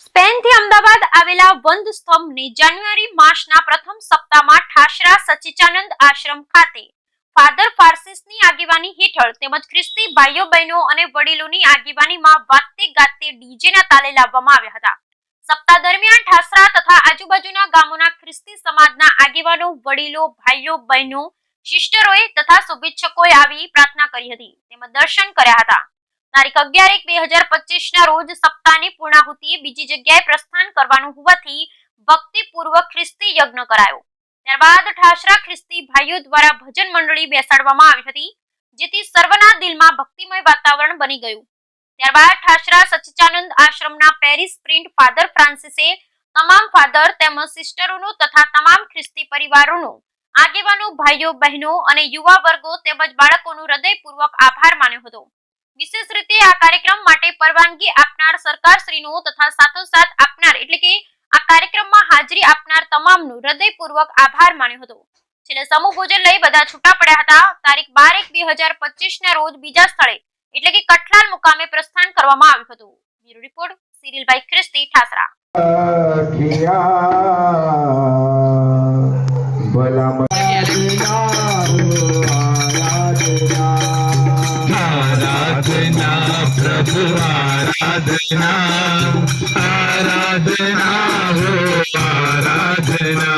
સ્પેનથી અમદાવાદ આવેલા વંદ સ્તંભને જાન્યુઆરી માસના પ્રથમ સપ્તાહમાં ઠાસરા સચિચાનંદ આશ્રમ ખાતે ફાધર ફાર્સિસની આગેવાની હેઠળ તેમજ ખ્રિસ્તી ભાઈઓ, બહેનો અને વડીલોની આગેવાનીમાં વાતે ગાતે ડીજેના તાલે લાવવામાં આવ્યા હતા. સપ્તાહ દરમિયાન ઠાસરા તથા આજુબાજુના ગામોના ખ્રિસ્તી સમાજના આગેવાનો, વડીલો, ભાઈઓ, બહેનો શિષ્ટરોએ તથા શુભેચ્છકોએ આવી પ્રાર્થના કરી હતી. તેમજ દર્શન કર્યા હતા. તારીખ અગિયાર એક બે હજાર પચીસ ના રોજ સપ્તાહની પૂર્ણાહુતિ બીજી જગ્યાએ પ્રસ્થાન કરવાનું હોવાથી ભક્તિપૂર્વક ખ્રિસ્તી યજ્ઞ કરાયો. ત્યારબાદ ઠાસરા ખ્રિસ્તી ભાઈઓ દ્વારા ભજન મંડળી બેસાડવામાં આવી હતી, જેથી સર્વના દિલમાં ભક્તિમય વાતાવરણ બની ગયું. ત્યારબાદ ઠાસરા સચ્ચિદાનંદ આશ્રમના પેરિસ પ્રિન્ટ ફાધર ફ્રાન્સિસે તમામ ફાધર તેમજ સિસ્ટરોનો તથા તમામ ખ્રિસ્તી પરિવારોનો, આગેવાનો, ભાઈઓ, બહેનો અને યુવા વર્ગો તેમજ બાળકોનો હૃદયપૂર્વક આભાર માન્યો હતો. વિશેષ રીતે આ કાર્યક્રમ માટે પરવાનગી આપનાર સરકારશ્રીનો તથા સાથોસાથ આપનાર, એટલે કે આ કાર્યક્રમમાં હાજરી આપનાર તમામનો હૃદયપૂર્વક આભાર માન્યો હતો. છેલ્લે સમૂહ ભોજન લઈ બધા છૂટા પડ્યા હતા. તારીખ બાર એક બે હજાર પચીસ ના રોજ બીજા સ્થળે, એટલે કે કઠલાલ મુકામે પ્રસ્થાન કરવામાં આવ્યું હતું. બ્યુરો રિપોર્ટ, સિરિલભાઈ ખ્રિસ્તી, ઠાસરા. आराधना आराधना हो आराधना.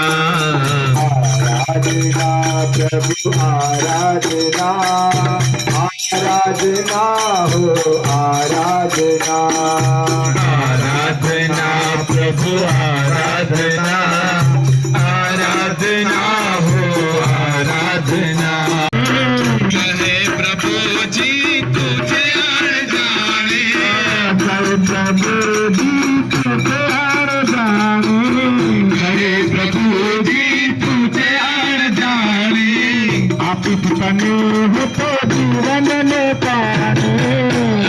आराधना प्रभु आराधना आराधना हो आराधना. आराधना प्रभु आराधना.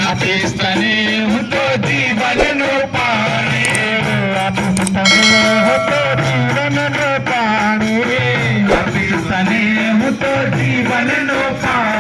પાકિસ્તાને હું તો જીવનનો પાણી પાકિસ્તાને હું તો જીવનનો પાણી પાકિસ્તાને હું તો જીવનનો પાણી